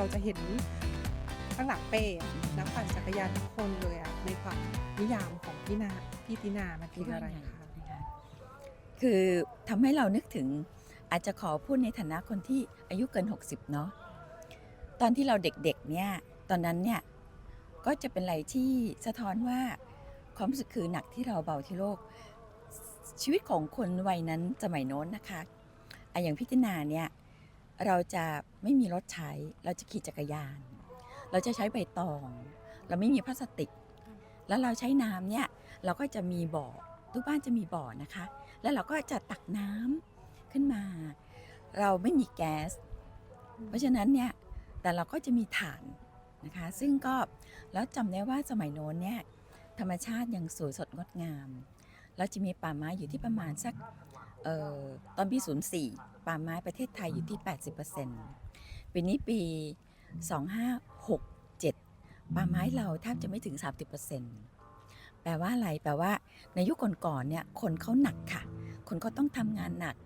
ราจะเห็นข้างหลังเป้อะนักปั่นจักรยานทุกคนเลยอะในความนิยามของพี่นาพี่ตินามันคืออะไรคะคือทำให้เรานึกถึงอาจจะขอพูดในฐานะคนที่อายุเกิน 60 เนาะตอนที่เราเด็กๆเนี่ยตอนนั้นเนี่ยก็จะเป็นอะไรที่สะท้อนว่าความรู้สึกคือหนักที่เราเบาที่โลก ชีวิตของคนวัยนั้นสมัยโน้นนะคะอะอย่างพิจนาเนี่ย เราจะไม่มีรถใช้ เราจะขี่จักรยาน เราจะใช้ใบตอง เราไม่มีพลาสติก แล้วเราใช้น้ำเนี่ยเราก็จะมีบ่อทุกบ้านจะมีบ่อนะคะ แล้วเราก็จะตักน้ำขึ้นมา เราไม่มีแก๊ส เพราะฉะนั้นเนี่ยแต่เราก็จะมีถ่านนะคะ ซึ่งก็แล้วจำได้ว่าสมัยโน้นเนี่ยธรรมชาติยังสวยสดงดงาม แล้วจะมีป่าไม้อยู่ที่ประมาณสักออตอนปี04 ป่าไม้ประเทศไทยอยู่ที่ 80%ปีนี้ปี 2567 ป่าไม้เราแทบจะไม่ถึง 30%แปลว่าอะไร แปลว่าในยุคก่อนๆเนี่ยคนเขาหนักค่ะ คนเขาต้องทำงานหนัก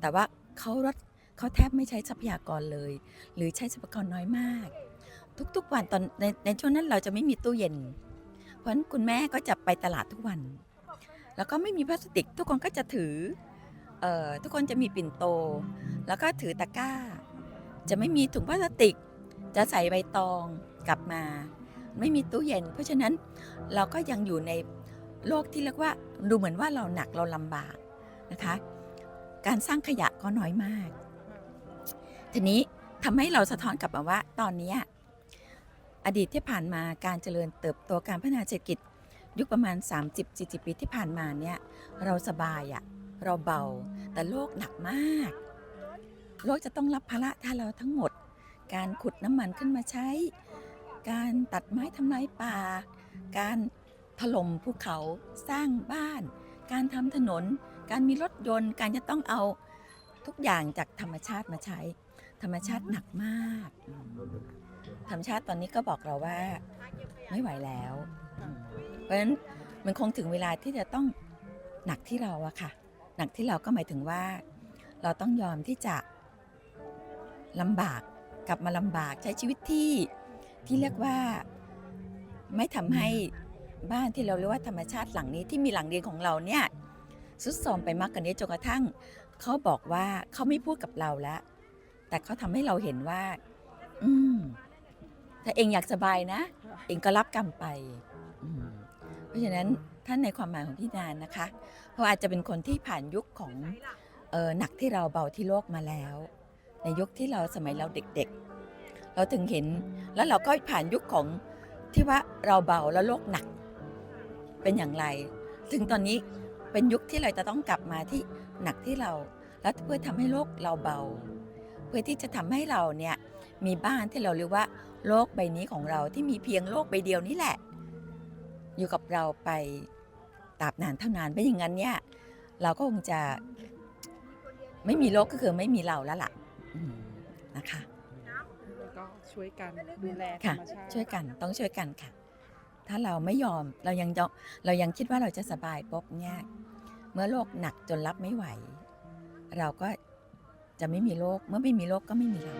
แต่ว่าเขาลดเขาแทบไม่ใช้ทรัพยากรเลย หรือใช้ทรัพยากรน้อยมาก ทุกๆวันตอนในในช่วงนั้นเราจะไม่มีตู้เย็น เพราะฉะนั้นคุณแม่ก็จะไปตลาดทุกวัน แล้วก็ไม่มีพลาสติกทุกคนก็จะถือเอ่อ ทุกคนจะมีปิ่นโต แล้วก็ถือตะกร้า จะไม่มีถุงพลาสติก จะใส่ใบตองกลับมา ไม่มีตู้เย็น เพราะฉะนั้นเราก็ยังอยู่ในโลกที่เรียกว่าดูเหมือนว่าเราหนักเราลำบากนะคะ การสร้างขยะก็น้อยมาก ทีนี้ทำให้เราสะท้อนกลับมาว่าตอนนี้อดีตที่ผ่านมาการเจริญเติบโตการพัฒนาเศรษฐกิจ ยุคประมาณ 30-40 ปีที่ผ่านมาเนี่ยเราสบายอะ เราเบา แต่โลกหนักมาก โลกจะต้องรับภาระแทนเราทั้งหมด การขุดน้ำมันขึ้นมาใช้ การตัดไม้ทำลายป่า การถล่มภูเขาสร้างบ้าน การทำถนน การมีรถยนต์ การจะต้องเอาทุกอย่างจากธรรมชาติมาใช้ ธรรมชาติหนักมาก ธรรมชาติตอนนี้ก็บอกเราว่า ไม่ไหวแล้ว เพราะฉะนั้นมันคงถึงเวลาที่จะต้องหนักที่เราอะค่ะ หนักที่เราก็หมายถึงว่า เราต้องยอมที่จะลำบากกลับมาลำบากใช้ชีวิตที่ที่เรียกว่าไม่ทำให้บ้านที่เราเรียกว่าธรรมชาติหลังนี้ที่มีหลังเดียวของเราเนี่ยสุดโทรมไปมากกว่านี้จนกระทั่งเขาบอกว่าเขาไม่พูดกับเราแล้ว แต่เขาทำให้เราเห็นว่า อืมถ้าเองอยากสบายนะ เองก็รับกรรมไป เพราะฉะนั้น ท่านในความหมายของพี่นานนะคะเพราะอาจจะเป็นคนที่ผ่านยุคของเออหนักที่เราเบาที่โลกมาแล้ว ในยุคที่เราสมัยเราเด็กๆ เราถึงเห็นแล้วเราก็ผ่านยุคของที่ว่าเราเบาแล้วโลกหนักเป็นอย่างไร ถึงตอนนี้เป็นยุคที่เราจะต้องกลับมาที่หนักที่เราแล้วเพื่อทำให้โลกเราเบา เพื่อที่จะทำให้เราเนี่ยมีบ้านที่เราเรียกว่า โลกใบนี้ของเราที่มีเพียงโลกใบเดียวนี่แหละ อยู่กับเราไปตราบนานเท่านานไม่อย่างนั้นเนี่ยเราก็คงจะไม่มีโลกก็คือไม่มีเราแล้วล่ะอืมนะคะแล้วก็ช่วยกันดูแลธรค่ะรมชาติช่วยกันต้องช่วยกันค่ะ ถ้าเราไม่ยอมเรายังยอมเรายังคิดว่าเราจะสบายปุ๊บเนี่ยเมื่อโลกหนักจนรับไม่ไหว เราก็จะไม่มีโลกเมื่อไม่มีโลกก็ไม่มีเรา